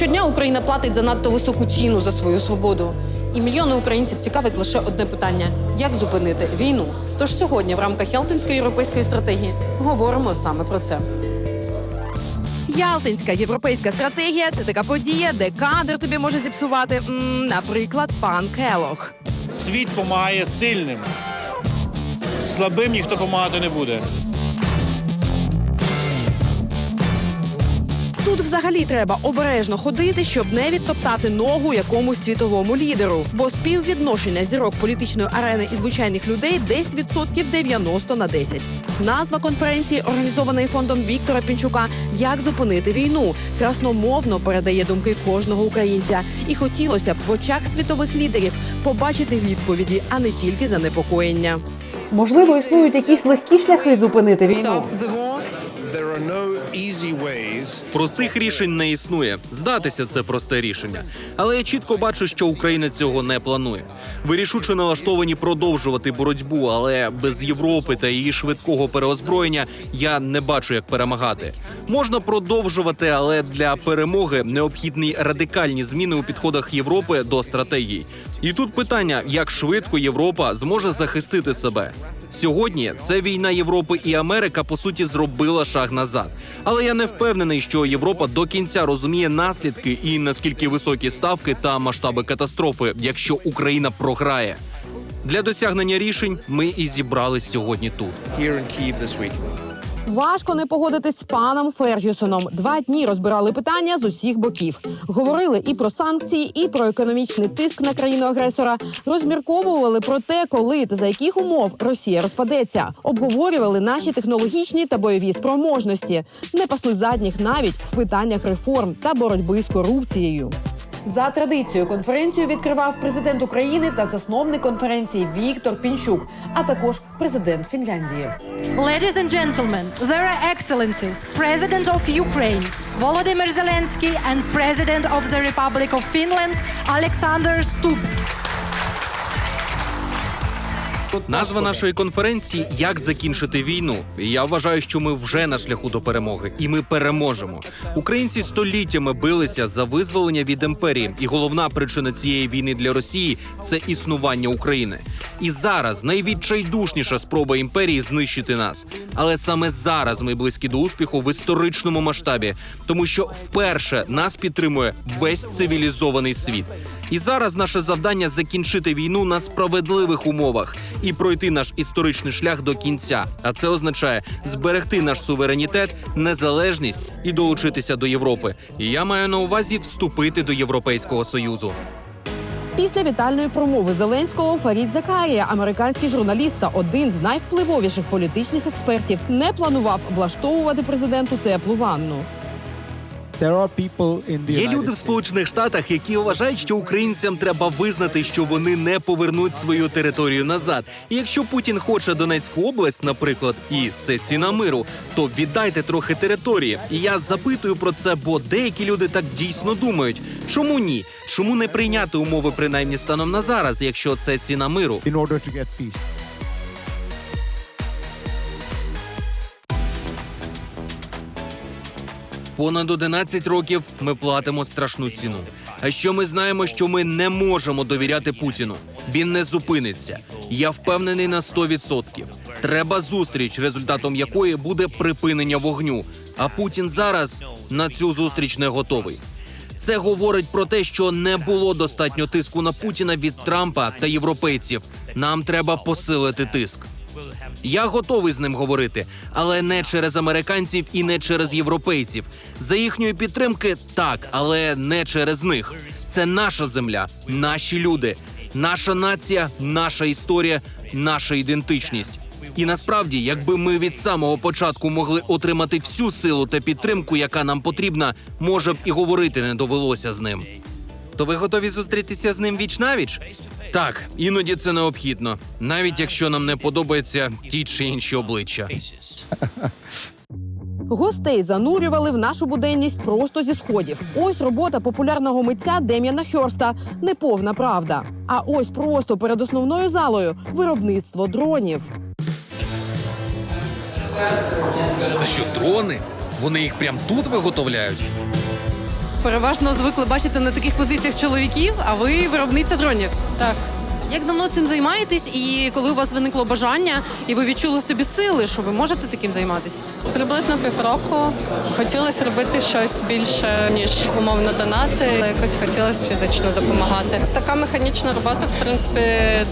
Щодня Україна платить занадто високу ціну за свою свободу. І мільйони українців цікавить лише одне питання: як зупинити війну? Тож сьогодні, в рамках Ялтинської європейської стратегії, говоримо саме про це. Ялтинська європейська стратегія це така подія, де кадр тобі може зіпсувати, м, наприклад, пан Келох. Світ допомагає сильним. Слабим ніхто допомагати не буде. Тут взагалі треба обережно ходити, щоб не відтоптати ногу якомусь світовому лідеру. Бо співвідношення зірок політичної арени і звичайних людей десь відсотків 90 на 10. Назва конференції, організованої фондом Віктора Пінчука Як зупинити війну, красномовно передає думки кожного українця. І хотілося б в очах світових лідерів побачити відповіді, а не тільки занепокоєння. Можливо, існують якісь легкі шляхи зупинити війну. Простих рішень не існує. Здатися це просте рішення. Але я чітко бачу, що Україна цього не планує. Ви рішуче налаштовані продовжувати боротьбу, але без Європи та її швидкого переозброєння я не бачу, як перемагати. Можна продовжувати, але для перемоги необхідні радикальні зміни у підходах Європи до стратегії. І тут питання, як швидко Європа зможе захистити себе. Сьогодні це війна Європи і Америка по суті зробила шаг назад. Але я не впевнений, що Європа до кінця розуміє наслідки і наскільки високі ставки та масштаби катастрофи, якщо Україна програє. Для досягнення рішень ми і зібрались сьогодні тут. Важко не погодитись з паном Фергюсоном. Два дні розбирали питання з усіх боків. Говорили і про санкції, і про економічний тиск на країну агресора. Розмірковували про те, коли та за яких умов Росія розпадеться. Обговорювали наші технологічні та бойові спроможності. Не пасли задніх навіть в питаннях реформ та боротьби з корупцією. За традицією конференцію відкривав президент України та засновник конференції Віктор Пінчук, а також президент Фінляндії. Ladies and gentlemen, their excellencies, President of Ukraine, Volodymyr Zelensky, and President of the Republic of Finland, Alexander Stubb. Назва нашої конференції Як закінчити війну. І я вважаю, що ми вже на шляху до перемоги, і ми переможемо. Українці століттями билися за визволення від імперії, і головна причина цієї війни для Росії це існування України. І зараз найвідчайдушніша спроба імперії знищити нас. Але саме зараз ми близькі до успіху в історичному масштабі, тому що вперше нас підтримує весь цивілізований світ. І зараз наше завдання закінчити війну на справедливих умовах і пройти наш історичний шлях до кінця. А це означає зберегти наш суверенітет, незалежність і долучитися до Європи. Я маю на увазі вступити до Європейського союзу. Після вітальної промови Зеленського Фарід Закарія, американський журналіст та один з найвпливовіших політичних експертів, не планував влаштовувати президенту теплу ванну. Є люди в Сполучених Штатах, які вважають, що українцям треба визнати, що вони не повернуть свою територію назад. І якщо Путін хоче Донецьку область, наприклад, і це ціна миру, то віддайте трохи території. І я запитую про це, бо деякі люди так дійсно думають. Чому ні? Чому не прийняти умови принаймні станом на зараз, якщо це ціна миру? Понад 11 років ми платимо страшну ціну. А що ми знаємо, що ми не можемо довіряти Путіну? Він не зупиниться. Я впевнений на 100%. Треба зустріч, результатом якої буде припинення вогню. А Путін зараз на цю зустріч не готовий. Це говорить про те, що не було достатньо тиску на Путіна від Трампа та європейців. Нам треба посилити тиск. Я готовий з ним говорити, але не через американців і не через європейців. За їхньої підтримки так, але не через них. Це наша земля, наші люди, наша нація, наша історія, наша ідентичність. І насправді, якби ми від самого початку могли отримати всю силу та підтримку, яка нам потрібна, може б і говорити не довелося з ним. То ви готові зустрітися з ним віч навіч? Так, іноді це необхідно, навіть якщо нам не подобаються ті чи інші обличчя. Гостей занурювали в нашу буденність просто зі сходів. Ось робота популярного митця Дем'яна Хьорста неповна правда. А ось просто перед основною залою виробництво дронів. Це що, дрони? Вони їх прям тут виготовляють? Переважно звикли бачити на таких позиціях чоловіків, а ви виробниця дронів. Так, Як давно цим займаєтесь, і коли у вас виникло бажання, і ви відчули собі сили, що ви можете таким займатися? приблизно півроку хотілося робити щось більше, ніж умовно донати. але Якось хотілося фізично допомагати. Така механічна робота, в принципі,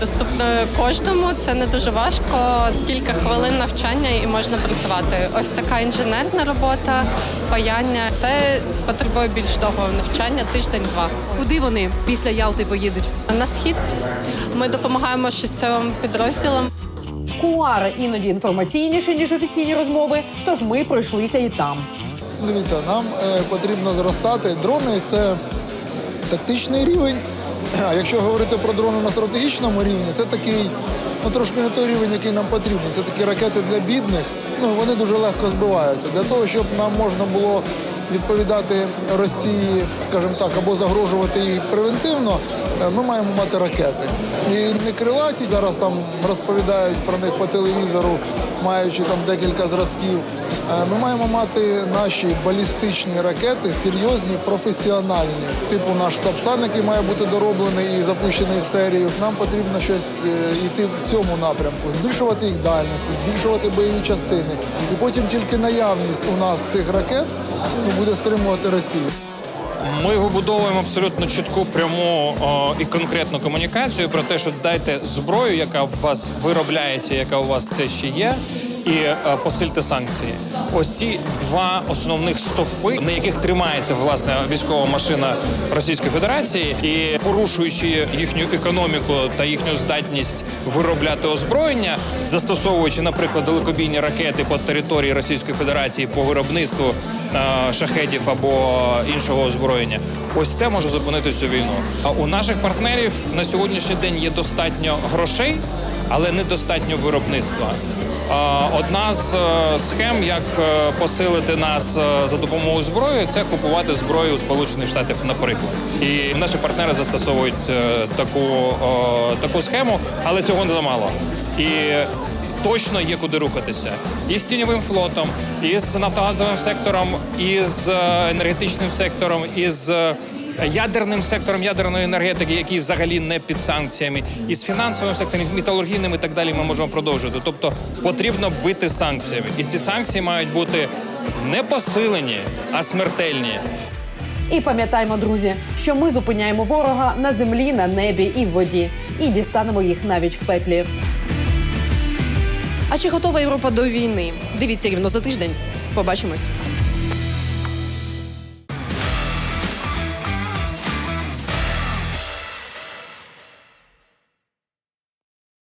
доступна кожному. Це не дуже важко. Кілька хвилин навчання і можна працювати. Ось така інженерна робота, паяння. Це потребує більш довгого навчання, тиждень-два. Куди вони після Ялти поїдуть? На схід ми допомагаємо шістьом підрозділам. Кулуари іноді інформаційніші, ніж офіційні розмови, тож ми пройшлися і там. Дивіться, нам е, потрібно зростати. Дрони це тактичний рівень. А якщо говорити про дрони на стратегічному рівні, це такий, ну трошки не той рівень, який нам потрібен. Це такі ракети для бідних. Ну вони дуже легко збиваються. Для того, щоб нам можна було відповідати Росії, скажімо так, або загрожувати їй превентивно, ми маємо мати ракети. І не крилаті зараз там розповідають про них по телевізору, маючи там декілька зразків. Е, Ми маємо мати наші балістичні ракети серйозні, професіональні. Типу наш Сапсан, який має бути дороблений і запущений в серію. Нам потрібно щось е, йти в цьому напрямку, збільшувати їх дальності, збільшувати бойові частини. І потім тільки наявність у нас цих ракет ну, буде стримувати Росію. Ми вибудовуємо абсолютно чітку пряму о, і конкретну комунікацію про те, що дайте зброю, яка у вас виробляється, яка у вас це ще є, і е, посильте санкції. Ось ці два основних стовпи, на яких тримається власне військова машина Російської Федерації, і порушуючи їхню економіку та їхню здатність виробляти озброєння, застосовуючи, наприклад, далекобійні ракети по території Російської Федерації по виробництву е, шахедів або іншого озброєння. Ось це може зупинити цю війну. А у наших партнерів на сьогоднішній день є достатньо грошей, але недостатньо виробництва. Одна з е, схем, як е, посилити нас е, за допомогою зброї, це купувати зброю у Сполучених Штатів, наприклад. І наші партнери застосовують таку, таку схему, але цього не замало. І точно є куди рухатися. І з тіньовим флотом, і з нафтогазовим сектором, і з енергетичним сектором, і з ядерним сектором ядерної енергетики, який взагалі не під санкціями, і з фінансовим сектором, і металургійним і так далі. Ми можемо продовжувати. Тобто потрібно бити санкціями, і ці санкції мають бути не посилені, а смертельні. І пам'ятаймо, друзі, що ми зупиняємо ворога на землі, на небі і в воді, і дістанемо їх навіть в пеклі. А чи готова Європа до війни? Дивіться рівно за тиждень. Побачимось.